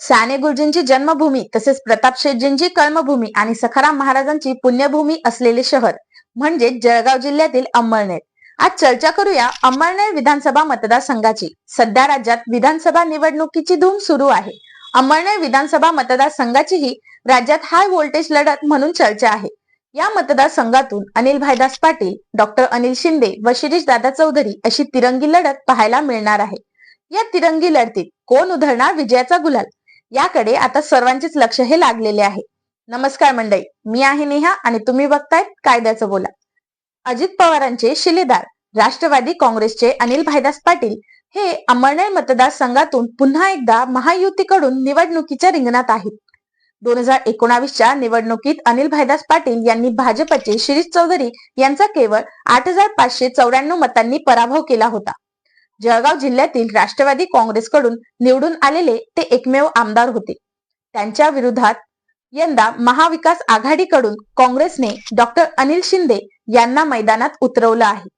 साने गुरुजींची जन्मभूमी तसेच प्रताप शेटजींची कर्मभूमी आणि सखाराम महाराजांची पुण्यभूमी असलेले शहर म्हणजे जळगाव जिल्ह्यातील अंमळनेर. आज चर्चा करूया अंमळनेर विधानसभा मतदारसंघाची. सध्या राज्यात विधानसभा निवडणुकीची धूम सुरू आहे. अंमळनेर विधानसभा मतदारसंघाचीही राज्यात हाय व्होल्टेज लढत म्हणून चर्चा आहे. या मतदारसंघातून अनिल भाईदास पाटील डॉक्टर अनिल शिंदे व शिरीष दादा चौधरी अशी तिरंगी लढत पाहायला मिळणार आहे. या तिरंगी लढतीत कोण उधळणार विजयाचा गुलाल? याकडे आता सर्वांचेच लक्ष हे लागलेले आहे. नमस्कार मंडळी मी आहे नेहा आणि तुम्ही बघतायत कायद्याचं बोला. अजित पवारांचे शिलेदार राष्ट्रवादी काँग्रेसचे अनिल भाईदास पाटील हे अमळनेर मतदारसंघातून पुन्हा एकदा महायुतीकडून निवडणुकीच्या रिंगणात आहेत. दोन हजार एकोणावीसच्या निवडणुकीत अनिल भाईदास पाटील यांनी भाजपचे शिरीष चौधरी यांचा केवळ आठ हजार पाचशे चौऱ्याण्णव मतांनी पराभव केला होता. जळगाव जिल्ह्यातील राष्ट्रवादी काँग्रेसकडून निवडून आलेले ते एकमेव आमदार होते. त्यांच्या विरोधात यंदा महाविकास आघाडीकडून काँग्रेसने डॉक्टर अनिल शिंदे यांना मैदानात उतरवलं आहे.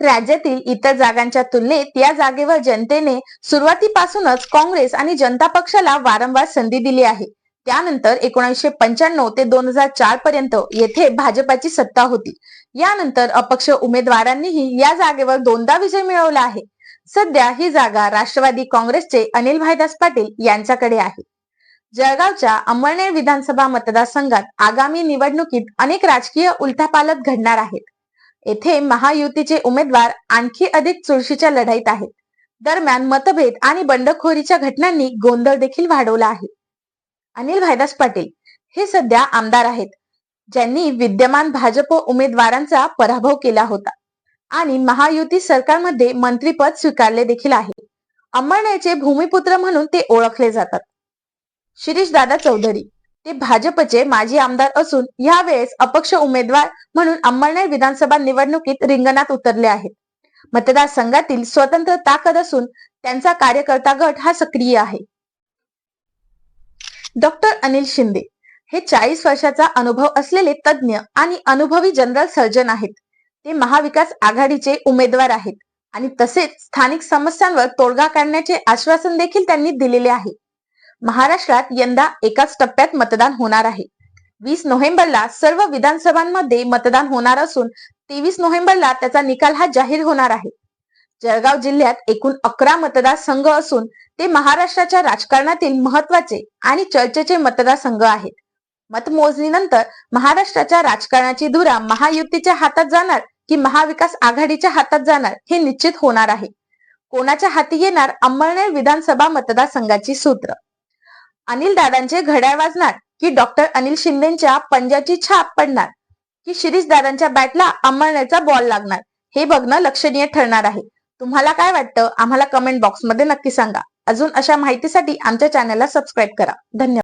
राज्यातील इतर जागांच्या तुलनेत या जागेवर जनतेने सुरुवातीपासूनच काँग्रेस आणि जनता पक्षाला वारंवार संधी दिली आहे. त्यानंतर एकोणीसशे पंच्याण्णव ते दोन हजार चार पर्यंत येथे भाजपाची सत्ता होती. यानंतर अपक्ष उमेदवारांनीही या जागेवर दोनदा विजय मिळवला आहे. सध्या ही जागा राष्ट्रवादी काँग्रेसचे अनिल भाईदास पाटील यांच्याकडे आहे. जळगावच्या अंमळनेर विधानसभा मतदारसंघात आगामी निवडणुकीत अनेक राजकीय उलथापालत घडणार आहेत. येथे महायुतीचे उमेदवार आणखी अधिक चुरशीच्या लढाईत आहेत. दरम्यान मतभेद आणि बंडखोरीच्या घटनांनी गोंधळ देखील वाढवला आहे. अनिल भाईदास पाटील हे सध्या आमदार आहेत. ज्यांनी विद्यमान भाजप उमेदवारांचा पराभव केला होता. आणि महायुती सरकारमध्ये मंत्रीपद स्वीकारले देखील आहे. अंबरण्याचे भूमिपुत्र म्हणून ते ओळखले जातात. शिरीष दादा चौधरी ते भाजपचे माजी आमदार असून यावेळेस अपक्ष उमेदवार म्हणून अंमळनेर विधानसभा निवडणुकीत रिंगणात उतरले आहेत. मतदारसंघातील स्वतंत्र ताकद असून त्यांचा कार्यकर्ता गट हा सक्रिय आहे. डॉक्टर अनिल शिंदे. हे चाळीस वर्षाचा अनुभव असलेले तज्ज्ञ आणि अनुभवी जनरल सर्जन आहेत. ते महाविकास आघाडीचे उमेदवार आहेत आणि तसेच स्थानिक समस्यांवर तोडगा काढण्याचे आश्वासन देखील त्यांनी दिलेले आहे. महाराष्ट्रात यंदा एकाच टप्प्यात मतदान होणार आहे. वीस नोव्हेंबरला सर्व विधानसभांमध्ये मतदान होणार असून तेवीस नोव्हेंबरला त्याचा निकाल हा जाहीर होणार आहे. जळगाव जिल्ह्यात एकूण अकरा मतदारसंघ असून ते महाराष्ट्राच्या राजकारणातील महत्त्वाचे आणि चर्चेचे मतदारसंघ आहेत. मतमोजणीनंतर महाराष्ट्राच्या राजकारणाची धुरा महायुतीच्या हातात जाणार की महाविकास आघाडीच्या हातात जाणार हे निश्चित होणार आहे. कोणाच्या हाती येणार अंमळनेर विधानसभा मतदारसंघाची सूत्र? अनिल दादांचे घड्याळ वाजणार की डॉक्टर अनिल शिंदेच्या पंजाची छाप पडणार की शिरीष दादांच्या बॅटला अंमळनेरचा बॉल लागणार हे बघणं लक्षणीय ठरणार आहे. तुम्हाला काय वाटतं? आम्हाला कमेंट बॉक्समध्ये नक्की सांगा. अजून अशा माहितीसाठी आमच्या चॅनलला सबस्क्राईब करा. धन्यवाद.